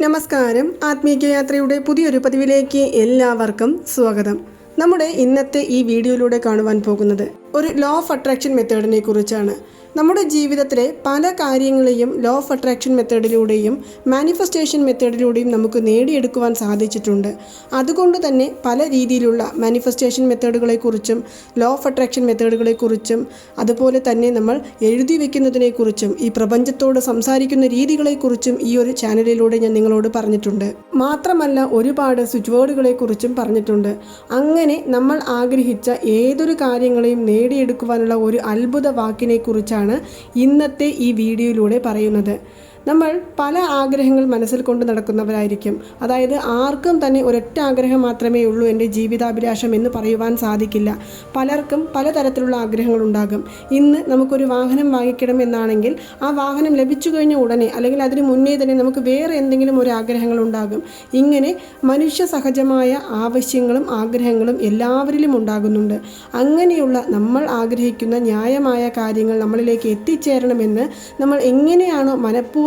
നമസ്കാരം. ആത്മീയ യാത്രയുടെ പുതിയൊരു പതിവിലേക്ക് എല്ലാവർക്കും സ്വാഗതം. നമ്മുടെ ഇന്നത്തെ ഈ വീഡിയോയിലൂടെ കാണുവാൻ പോകുന്നത് ഒരു ലോ ഓഫ് അട്രാക്ഷൻ മെത്തേഡിനെ കുറിച്ചാണ്. നമ്മുടെ ജീവിതത്തിലെ പല കാര്യങ്ങളെയും ലോ ഓഫ് അട്രാക്ഷൻ മെത്തേഡിലൂടെയും മാനിഫെസ്റ്റേഷൻ മെത്തേഡിലൂടെയും നമുക്ക് നേടിയെടുക്കുവാൻ സാധിച്ചിട്ടുണ്ട്. അതുകൊണ്ട് തന്നെ പല രീതിയിലുള്ള മാനിഫെസ്റ്റേഷൻ മെത്തേഡുകളെക്കുറിച്ചും ലോ ഓഫ് അട്രാക്ഷൻ മെത്തേഡുകളെക്കുറിച്ചും അതുപോലെ തന്നെ നമ്മൾ എഴുതി വെക്കുന്നതിനെക്കുറിച്ചും ഈ പ്രപഞ്ചത്തോട് സംസാരിക്കുന്ന രീതികളെക്കുറിച്ചും ഈ ഒരു ചാനലിലൂടെ ഞാൻ നിങ്ങളോട് പറഞ്ഞിട്ടുണ്ട്. മാത്രമല്ല ഒരുപാട് സ്വിച്ച് വേർഡുകളെക്കുറിച്ചും പറഞ്ഞിട്ടുണ്ട്. അങ്ങനെ നമ്മൾ ആഗ്രഹിച്ച ഏതൊരു കാര്യങ്ങളെയും നേടിയെടുക്കുവാനുള്ള ഒരു അത്ഭുത വാക്കിനെക്കുറിച്ചാണ് ഇന്നത്തെ ഈ വീഡിയോയിലൂടെ പറയുന്നത്. നമ്മൾ പല ആഗ്രഹങ്ങൾ മനസ്സിൽ കൊണ്ട് നടക്കുന്നവരായിരിക്കും. അതായത് ആർക്കും തന്നെ ഒരൊറ്റ ആഗ്രഹം മാത്രമേ ഉള്ളൂ എന്റെ ജീവിതാഭിലാഷം എന്ന് പറയുവാൻ സാധിക്കില്ല. പലർക്കും പലതരത്തിലുള്ള ആഗ്രഹങ്ങൾ ഉണ്ടാകും. ഇന്ന് നമുക്കൊരു വാഹനം വാങ്ങിക്കണം എന്നാണെങ്കിൽ ആ വാഹനം ലഭിച്ചു കഴിഞ്ഞ ഉടനെ അല്ലെങ്കിൽ അതിന് മുന്നേ തന്നെ നമുക്ക് വേറെ എന്തെങ്കിലും ഒരു ആഗ്രഹങ്ങൾ ഉണ്ടാകും. ഇങ്ങനെ മനുഷ്യ സഹജമായ ആവശ്യങ്ങളും ആഗ്രഹങ്ങളും എല്ലാവരിലും ഉണ്ടാകുന്നുണ്ട്. അങ്ങനെയുള്ള നമ്മൾ ആഗ്രഹിക്കുന്ന ന്യായമായ കാര്യങ്ങൾ നമ്മളിലേക്ക് എത്തിച്ചേരണമെന്ന് നമ്മൾ എങ്ങനെയാണോ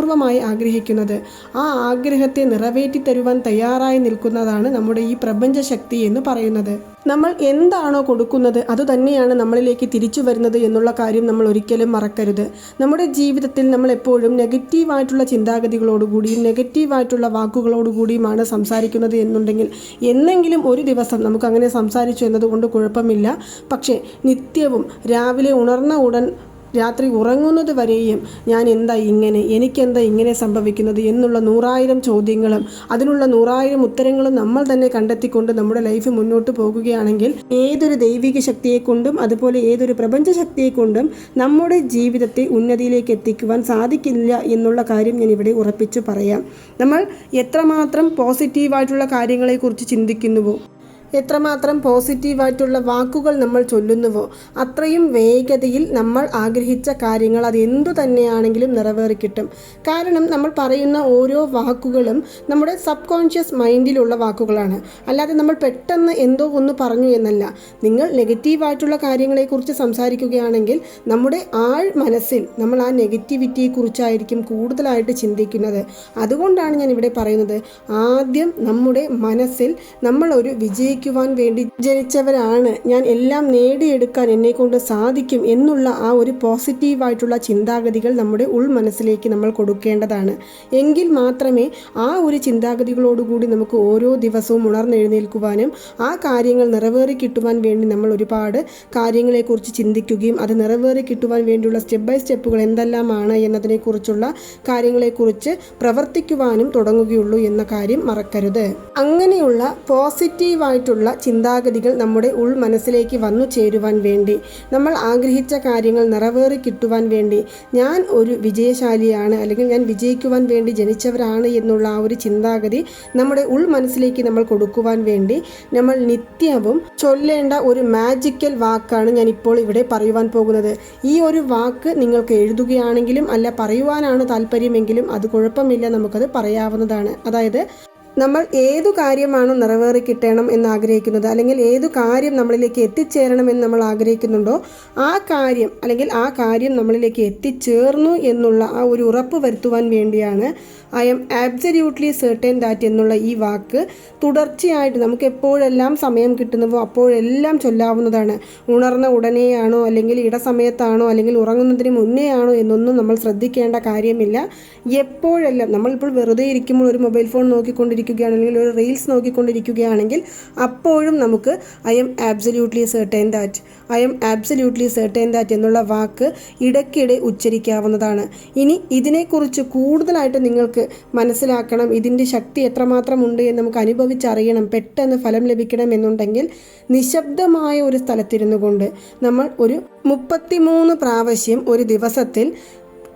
മനഃപൂർവമായി ആഗ്രഹിക്കുന്നത്. ആ ആഗ്രഹത്തെ നിറവേറ്റി തരുവാൻ തയ്യാറായി നിൽക്കുന്നതാണ് നമ്മുടെ ഈ പ്രപഞ്ച ശക്തി എന്ന് പറയുന്നത്. നമ്മൾ എന്താണോ കൊടുക്കുന്നത് അതുതന്നെയാണ് നമ്മളിലേക്ക് തിരിച്ചു വരുന്നത് എന്നുള്ള കാര്യം നമ്മൾ ഒരിക്കലും മറക്കരുത്. നമ്മുടെ ജീവിതത്തിൽ നമ്മൾ എപ്പോഴും നെഗറ്റീവായിട്ടുള്ള ചിന്താഗതികളോടുകൂടിയും നെഗറ്റീവായിട്ടുള്ള വാക്കുകളോടുകൂടിയുമാണ് സംസാരിക്കുന്നത് എന്നുണ്ടെങ്കിൽ എന്നെങ്കിലും ഒരു ദിവസം നമുക്ക് അങ്ങനെ സംസാരിച്ചു എന്നതുകൊണ്ട് കുഴപ്പമില്ല. പക്ഷേ നിത്യവും രാവിലെ ഉണർന്ന ഉടൻ രാത്രി ഉറങ്ങുന്നത് വരെയും ഞാൻ എന്താ ഇങ്ങനെ എനിക്കെന്താ ഇങ്ങനെ സംഭവിക്കുന്നത് എന്നുള്ള നൂറായിരം ചോദ്യങ്ങളും അതിനുള്ള നൂറായിരം ഉത്തരങ്ങളും നമ്മൾ തന്നെ കണ്ടെത്തിക്കൊണ്ട് നമ്മുടെ ലൈഫ് മുന്നോട്ട് പോകുകയാണെങ്കിൽ ഏതൊരു ദൈവിക ശക്തിയെ കൊണ്ടും അതുപോലെ ഏതൊരു പ്രപഞ്ച ശക്തിയെ കൊണ്ടും നമ്മുടെ ജീവിതത്തെ ഉന്നതിയിലേക്ക് എത്തിക്കുവാൻ സാധിക്കില്ല എന്നുള്ള കാര്യം ഞാൻ ഇവിടെ ഉറപ്പിച്ചു പറയാം. നമ്മൾ എത്രമാത്രം പോസിറ്റീവായിട്ടുള്ള കാര്യങ്ങളെക്കുറിച്ച് ചിന്തിക്കുന്നുവോ? എത്രമാത്രം പോസിറ്റീവായിട്ടുള്ള വാക്കുകൾ നമ്മൾ ചൊല്ലുന്നുവോ അത്രയും വേഗതയിൽ നമ്മൾ ആഗ്രഹിച്ച കാര്യങ്ങൾ അത് എന്തു തന്നെയാണെങ്കിലും നിറവേറി കിട്ടും. കാരണം നമ്മൾ പറയുന്ന ഓരോ വാക്കുകളും നമ്മുടെ സബ് കോൺഷ്യസ് മൈൻഡിലുള്ള വാക്കുകളാണ്. അല്ലാതെ നമ്മൾ പെട്ടെന്ന് എന്തോ ഒന്ന് പറഞ്ഞു എന്നല്ല. നിങ്ങൾ നെഗറ്റീവായിട്ടുള്ള കാര്യങ്ങളെക്കുറിച്ച് സംസാരിക്കുകയാണെങ്കിൽ നമ്മുടെ ആൾ മനസ്സിൽ നമ്മൾ ആ നെഗറ്റിവിറ്റിയെക്കുറിച്ചായിരിക്കും കൂടുതലായിട്ട് ചിന്തിക്കുന്നത്. അതുകൊണ്ടാണ് ഞാൻ ഇവിടെ പറയുന്നത് ആദ്യം നമ്മുടെ മനസ്സിൽ നമ്മളൊരു ഒരു വിജയിക്കുവാൻ വേണ്ടി ജനിച്ചവരാണ്. ഞാൻ എല്ലാം നേടിയെടുക്കാൻ എന്നെ കൊണ്ട് സാധിക്കും എന്നുള്ള ആ ഒരു പോസിറ്റീവായിട്ടുള്ള ചിന്താഗതികൾ നമ്മുടെ ഉൾ മനസ്സിലേക്ക് നമ്മൾ കൊടുക്കേണ്ടതാണ്. എങ്കിൽ മാത്രമേ ആ ഒരു ചിന്താഗതികളോടുകൂടി നമുക്ക് ഓരോ ദിവസവും ഉണർന്നെഴുന്നേൽക്കുവാനും ആ കാര്യങ്ങൾ നിറവേറി കിട്ടുവാൻ വേണ്ടി നമ്മൾ ഒരുപാട് കാര്യങ്ങളെക്കുറിച്ച് ചിന്തിക്കുകയും അത് നിറവേറി കിട്ടുവാൻ വേണ്ടിയുള്ള സ്റ്റെപ്പ് ബൈ സ്റ്റെപ്പുകൾ എന്തെല്ലാമാണ് എന്നതിനെക്കുറിച്ചുള്ള കാര്യങ്ങളെക്കുറിച്ച് പ്രവർത്തിക്കുവാനും തുടങ്ങുകയുള്ളൂ എന്ന കാര്യം മറക്കരുത്. അങ്ങനെയുള്ള പോസിറ്റീവായിട്ടുള്ള ചിന്താഗതികൾ നമ്മുടെ ഉൾ മനസ്സിലേക്ക് വന്നു ചേരുവാൻ വേണ്ടി നമ്മൾ ആഗ്രഹിച്ച കാര്യങ്ങൾ നിറവേറി കിട്ടുവാൻ വേണ്ടി ഞാൻ ഒരു വിജയശാലിയാണ് അല്ലെങ്കിൽ ഞാൻ വിജയിക്കുവാൻ വേണ്ടി ജനിച്ചവരാണ് എന്നുള്ള ആ ഒരു ചിന്താഗതി നമ്മുടെ ഉൾ മനസ്സിലേക്ക് നമ്മൾ കൊടുക്കുവാൻ വേണ്ടി നമ്മൾ നിത്യവും ചൊല്ലേണ്ട ഒരു മാജിക്കൽ വാക്കാണ് ഞാൻ ഇപ്പോൾ ഇവിടെ പറയുവാൻ പോകുന്നത്. ഈ ഒരു വാക്ക് നിങ്ങൾക്ക് എഴുതുകയാണെങ്കിലും അല്ല പറയുവാനാണ് താല്പര്യമെങ്കിലും അത് കുഴപ്പമില്ല നമുക്കത് പറയാവുന്നതാണ്. അതായത് നമ്മൾ ഏതു കാര്യമാണോ നിറവേറി കിട്ടണം എന്ന് ആഗ്രഹിക്കുന്നത് അല്ലെങ്കിൽ ഏതു കാര്യം നമ്മളിലേക്ക് എത്തിച്ചേരണം എന്ന് നമ്മൾ ആഗ്രഹിക്കുന്നുണ്ടോ ആ കാര്യം അല്ലെങ്കിൽ ആ കാര്യം നമ്മളിലേക്ക് എത്തിച്ചേർന്നു എന്നുള്ള ആ ഒരു ഉറപ്പ് വരുത്തുവാൻ വേണ്ടിയാണ് I am absolutely certain that എന്നുള്ള ഈ വാക്ക് തുടർച്ചയായിട്ട് നമുക്ക് എപ്പോഴെല്ലാം സമയം കിട്ടുന്നുവോ അപ്പോഴെല്ലാം ചൊല്ലാവുന്നതാണ്. ഉണർന്ന ഉടനെയാണോ അല്ലെങ്കിൽ ഇടസമയത്താണോ അല്ലെങ്കിൽ ഉറങ്ങുന്നതിന് മുന്നേ ആണോ എന്നൊന്നും നമ്മൾ ശ്രദ്ധിക്കേണ്ട കാര്യമില്ല. എപ്പോഴെല്ലാം നമ്മളിപ്പോൾ വെറുതെ ഇരിക്കുമ്പോൾ ഒരു മൊബൈൽ ഫോൺ നോക്കിക്കൊണ്ടിരിക്കുകയാണ് അല്ലെങ്കിൽ ഒരു റീൽസ് നോക്കിക്കൊണ്ടിരിക്കുകയാണെങ്കിൽ അപ്പോഴും നമുക്ക് I'm absolutely certain that I'm absolutely certain that എന്നുള്ള വാക്ക് ഇടയ്ക്കിടെ ഉച്ചരിക്കാവുന്നതാണ്. ഇനി ഇതിനെക്കുറിച്ച് കൂടുതലായിട്ട് നിങ്ങൾക്ക് മനസ്സിലാക്കണം ഇതിന്റെ ശക്തി എത്രമാത്രം ഉണ്ട് എന്ന് നമുക്ക് അനുഭവിച്ചറിയണം പെട്ടെന്ന് ഫലം ലഭിക്കണം എന്നുണ്ടെങ്കിൽ നിശബ്ദമായ ഒരു സ്ഥലത്തിരുന്നു കൊണ്ട് നമ്മൾ ഒരു മുപ്പത്തിമൂന്ന് പ്രാവശ്യം ഒരു ദിവസത്തിൽ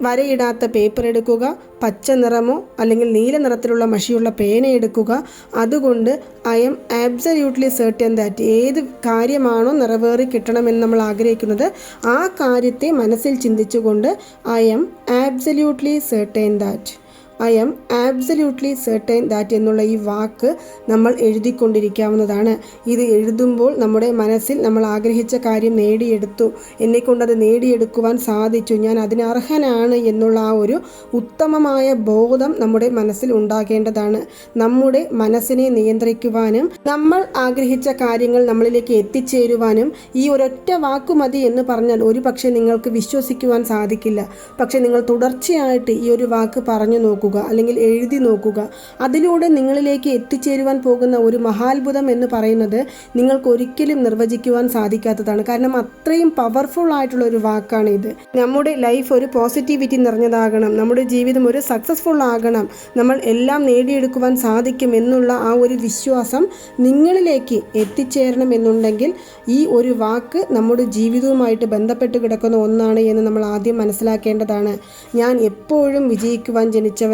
വരയിടാത്ത പേപ്പർ എടുക്കുക പച്ച നിറമോ അല്ലെങ്കിൽ നീല നിറത്തിലുള്ള മഷിയുള്ള പേന എടുക്കുക. അതുകൊണ്ട് I M absolutely certain that ഏത് കാര്യമാണോ നിറവേറി കിട്ടണമെന്ന് നമ്മൾ ആഗ്രഹിക്കുന്നത്. ആ കാര്യത്തെ മനസ്സിൽ ചിന്തിച്ചുകൊണ്ട് I'm absolutely certain that I'm absolutely certain that എന്നുള്ള ഈ വാക്ക് നമ്മൾ എഴുതിക്കൊണ്ടിരിക്കാവുന്നതാണ്. ഇത് എഴുതുമ്പോൾ നമ്മുടെ മനസ്സിൽ നമ്മൾ ആഗ്രഹിച്ച കാര്യം നേടിയെടുത്തു. എന്നെക്കൊണ്ടത് നേടിയെടുക്കുവാൻ സാധിച്ചു. ഞാൻ അതിന് അർഹനാണ് എന്നുള്ള ആ ഒരു ഉത്തമമായ ബോധം നമ്മുടെ മനസ്സിൽ ഉണ്ടാകേണ്ടതാണ്. നമ്മുടെ മനസ്സിനെ നിയന്ത്രിക്കുവാനും നമ്മൾ ആഗ്രഹിച്ച കാര്യങ്ങൾ നമ്മളിലേക്ക് എത്തിച്ചേരുവാനും ഈ ഒരൊറ്റ വാക്കു മതി എന്ന് പറഞ്ഞാൽ ഒരു നിങ്ങൾക്ക് വിശ്വസിക്കുവാൻ സാധിക്കില്ല. പക്ഷേ നിങ്ങൾ തുടർച്ചയായിട്ട് ഈ ഒരു വാക്ക് പറഞ്ഞു നോക്കുക അല്ലെങ്കിൽ എഴുതി നോക്കുക. അതിലൂടെ നിങ്ങളിലേക്ക് എത്തിച്ചേരുവാൻ പോകുന്ന ഒരു മഹാത്ഭുതം എന്ന് പറയുന്നത് നിങ്ങൾക്ക് ഒരിക്കലും നിർവചിക്കുവാൻ സാധിക്കാത്തതാണ്. കാരണം അത്രയും പവർഫുൾ ആയിട്ടുള്ള ഒരു വാക്കാണ് ഇത്. നമ്മുടെ ലൈഫ് ഒരു പോസിറ്റിവിറ്റി നിറഞ്ഞതാകണം. നമ്മുടെ ജീവിതം ഒരു സക്സസ്ഫുൾ ആകണം. നമ്മൾ എല്ലാം നേടിയെടുക്കുവാൻ സാധിക്കും എന്നുള്ള ആ ഒരു വിശ്വാസം നിങ്ങളിലേക്ക് എത്തിച്ചേരണം എന്നുണ്ടെങ്കിൽ ഈ ഒരു വാക്ക് നമ്മുടെ ജീവിതവുമായിട്ട് ബന്ധപ്പെട്ട് കിടക്കുന്ന ഒന്നാണ് എന്ന് നമ്മൾ ആദ്യം മനസ്സിലാക്കേണ്ടതാണ്. ഞാൻ എപ്പോഴും വിജയിക്കുവാൻ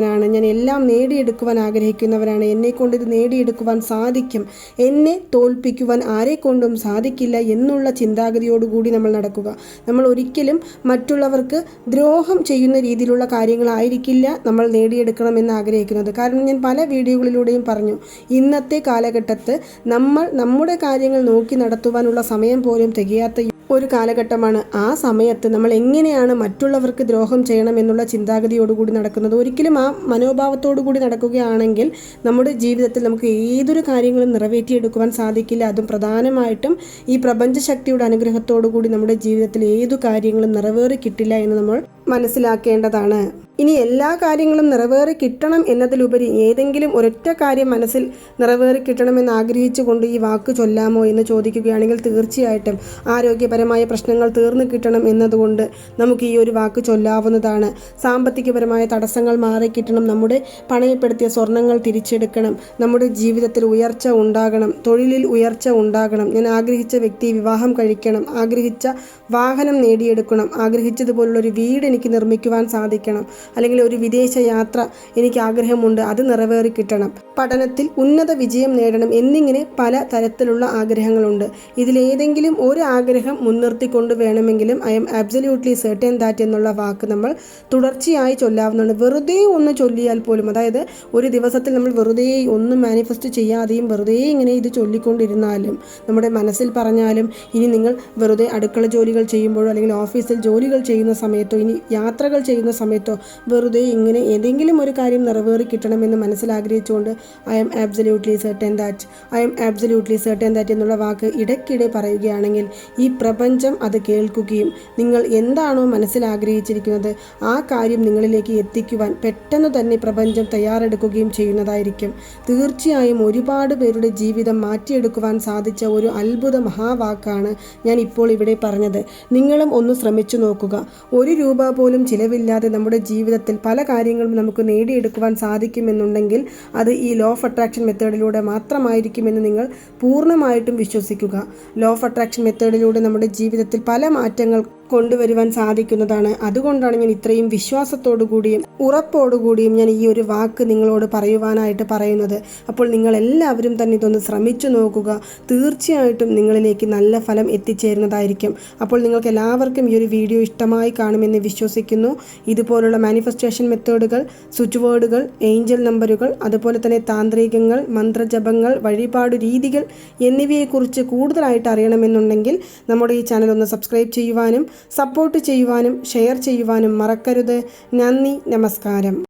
ജനിച്ചവനാണ് ഞാൻ എല്ലാം നേടിയെടുക്കുവാൻ ആഗ്രഹിക്കുന്നവരാണ് എന്നെക്കൊണ്ട് ഇത് നേടിയെടുക്കുവാൻ സാധിക്കും. എന്നെ തോൽപ്പിക്കുവാൻ ആരെ കൊണ്ടും സാധിക്കില്ല എന്നുള്ള ചിന്താഗതിയോടുകൂടി നമ്മൾ നടക്കുക. നമ്മൾ ഒരിക്കലും മറ്റുള്ളവർക്ക് ദ്രോഹം ചെയ്യുന്ന രീതിയിലുള്ള കാര്യങ്ങളായിരിക്കില്ല നമ്മൾ നേടിയെടുക്കണമെന്ന് ആഗ്രഹിക്കുന്നത്. കാരണം ഞാൻ പല വീഡിയോകളിലൂടെയും പറഞ്ഞു ഇന്നത്തെ കാലഘട്ടത്ത് നമ്മൾ നമ്മുടെ കാര്യങ്ങൾ നോക്കി നടത്തുവാനുള്ള സമയം പോലും തികയാത്ത ഒരു കാലഘട്ടമാണ്. ആ സമയത്ത് നമ്മൾ എങ്ങനെയാണ് മറ്റുള്ളവർക്ക് ദ്രോഹം ചെയ്യണം എന്നുള്ള ചിന്താഗതിയോടുകൂടി നടക്കുന്നത്. ഒരിക്കലും ആ മനോഭാവത്തോടു കൂടി നടക്കുകയാണെങ്കിൽ നമ്മുടെ ജീവിതത്തിൽ നമുക്ക് ഏതൊരു കാര്യങ്ങളും നിറവേറ്റിയെടുക്കുവാൻ സാധിക്കില്ല. അതും പ്രധാനമായിട്ടും ഈ പ്രപഞ്ചശക്തിയുടെ അനുഗ്രഹത്തോടു കൂടി നമ്മുടെ ജീവിതത്തിൽ ഏതു കാര്യങ്ങളും നിറവേറി കിട്ടില്ല എന്ന് നമ്മൾ മനസ്സിലാക്കേണ്ടതാണ്. ഇനി എല്ലാ കാര്യങ്ങളും നിറവേറി കിട്ടണം എന്നതിലുപരി ഏതെങ്കിലും ഒരൊറ്റ കാര്യം മനസ്സിൽ നിറവേറി കിട്ടണമെന്ന് ആഗ്രഹിച്ചുകൊണ്ട് ഈ വാക്ക് ചൊല്ലാമോ എന്ന് ചോദിക്കുകയാണെങ്കിൽ തീർച്ചയായിട്ടും ആരോഗ്യപരമായ പ്രശ്നങ്ങൾ തീർന്നു കിട്ടണം എന്നതുകൊണ്ട് നമുക്ക് ഈ ഒരു വാക്ക് ചൊല്ലാവുന്നതാണ്. സാമ്പത്തികപരമായ തടസ്സങ്ങൾ മാറി കിട്ടണം. നമ്മുടെ പണയപ്പെടുത്തിയ സ്വർണങ്ങൾ തിരിച്ചെടുക്കണം. നമ്മുടെ ജീവിതത്തിൽ ഉയർച്ച ഉണ്ടാകണം. തൊഴിലിൽ ഉയർച്ച ഉണ്ടാകണം. ഞാൻ ആഗ്രഹിച്ച വ്യക്തി വിവാഹം കഴിക്കണം. ആഗ്രഹിച്ച വാഹനം നേടിയെടുക്കണം. ആഗ്രഹിച്ചതുപോലുള്ള ഒരു വീട് എനിക്ക് നിർമ്മിക്കുവാൻ സാധിക്കണം. അല്ലെങ്കിൽ ഒരു വിദേശ യാത്ര എനിക്ക് ആഗ്രഹമുണ്ട് അത് നിറവേറി കിട്ടണം. പഠനത്തിൽ ഉന്നത വിജയം നേടണം എന്നിങ്ങനെ പല തരത്തിലുള്ള ആഗ്രഹങ്ങളുണ്ട്. ഇതിലേതെങ്കിലും ഒരു ആഗ്രഹം മുൻനിർത്തിക്കൊണ്ട് വേണമെങ്കിലും I am absolutely certain that എന്നുള്ള വാക്ക് നമ്മൾ തുടർച്ചയായി ചൊല്ലാവുന്നതാണ്. വെറുതെ ഒന്ന് ചൊല്ലിയാൽ പോലും അതായത് ഒരു ദിവസത്തിൽ നമ്മൾ വെറുതെ ഒന്നും മാനിഫെസ്റ്റ് ചെയ്യാതെയും വെറുതെ ഇങ്ങനെ ഇത് ചൊല്ലിക്കൊണ്ടിരുന്നാലും നമ്മുടെ മനസ്സിൽ പറഞ്ഞാലും ഇനി നിങ്ങൾ വെറുതെ അടുക്കള ജോലികൾ ചെയ്യുമ്പോഴോ അല്ലെങ്കിൽ ഓഫീസിൽ ജോലികൾ ചെയ്യുന്ന സമയത്തോ ഇനി യാത്രകൾ ചെയ്യുന്ന സമയത്തോ വെറുതെ ഇങ്ങനെ ഏതെങ്കിലും ഒരു കാര്യം നിറവേറി കിട്ടണമെന്ന് മനസ്സിലാഗ്രഹിച്ചുകൊണ്ട് I'm absolutely certain that I'm absolutely certain that എന്നുള്ള വാക്ക് ഇടയ്ക്കിടെ പറയുകയാണെങ്കിൽ ഈ പ്രപഞ്ചം അത് കേൾക്കുകയും നിങ്ങൾ എന്താണോ മനസ്സിലാഗ്രഹിച്ചിരിക്കുന്നത് ആ കാര്യം നിങ്ങളിലേക്ക് എത്തിക്കുവാൻ പെട്ടെന്ന് തന്നെ പ്രപഞ്ചം തയ്യാറെടുക്കുകയും ചെയ്യുന്നതായിരിക്കും. തീർച്ചയായും ഒരുപാട് പേരുടെ ജീവിതം മാറ്റിയെടുക്കുവാൻ സാധിച്ച ഒരു അത്ഭുത മഹാവാക്കാണ് ഞാൻ ഇപ്പോൾ ഇവിടെ പറഞ്ഞത്. നിങ്ങളും ഒന്ന് ശ്രമിച്ചു നോക്കുക. ഒരു രൂപ പോലും ചിലവില്ലാതെ നമ്മുടെ ജീവിതത്തിൽ പല കാര്യങ്ങളും നമുക്ക് നേടിയെടുക്കുവാൻ സാധിക്കുമെന്നുണ്ടെങ്കിൽ അത് ഈ ലോ ഓഫ് അട്രാക്ഷൻ മെത്തേഡിലൂടെ മാത്രമായിരിക്കുമെന്ന് നിങ്ങൾ പൂർണമായിട്ടും വിശ്വസിക്കുക. ലോ ഓഫ് അട്രാക്ഷൻ മെത്തേഡിലൂടെ നമ്മുടെ ജീവിതത്തിൽ പല മാറ്റങ്ങൾ കൊണ്ടുവരുവാൻ സാധിക്കുന്നതാണ്. അതുകൊണ്ടാണ് ഞാൻ ഇത്രയും വിശ്വാസത്തോടു കൂടിയും ഉറപ്പോടുകൂടിയും ഞാൻ ഈ ഒരു വാക്ക് നിങ്ങളോട് പറയുവാനായിട്ട് പറയുന്നത്. അപ്പോൾ നിങ്ങൾ എല്ലാവരും തന്നെ ഇതൊന്ന് ശ്രമിച്ചു നോക്കുക. തീർച്ചയായിട്ടും നിങ്ങളിലേക്ക് നല്ല ഫലം എത്തിച്ചേരുന്നതായിരിക്കും. അപ്പോൾ നിങ്ങൾക്ക് എല്ലാവർക്കും ഈ ഒരു വീഡിയോ ഇഷ്ടമായി കാണുമെന്ന് വിശ്വസിക്കുന്നു. ഇതുപോലുള്ള മാനിഫെസ്റ്റേഷൻ മെത്തേഡുകൾ സ്വിച്ച് വേർഡുകൾ ഏഞ്ചൽ നമ്പറുകൾ അതുപോലെ തന്നെ താന്ത്രികങ്ങൾ മന്ത്രജപങ്ങൾ വഴിപാട് രീതികൾ എന്നിവയെക്കുറിച്ച് കൂടുതലായിട്ട് അറിയണമെന്നുണ്ടെങ്കിൽ നമ്മുടെ ഈ ചാനൽ ഒന്ന് സബ്സ്ക്രൈബ് ചെയ്യുവാനും സപ്പോർട്ട് ചെയ്യുവാനും ഷെയർ ചെയ്യുവാനും മറക്കരുത്. നന്ദി നമസ്കാരം.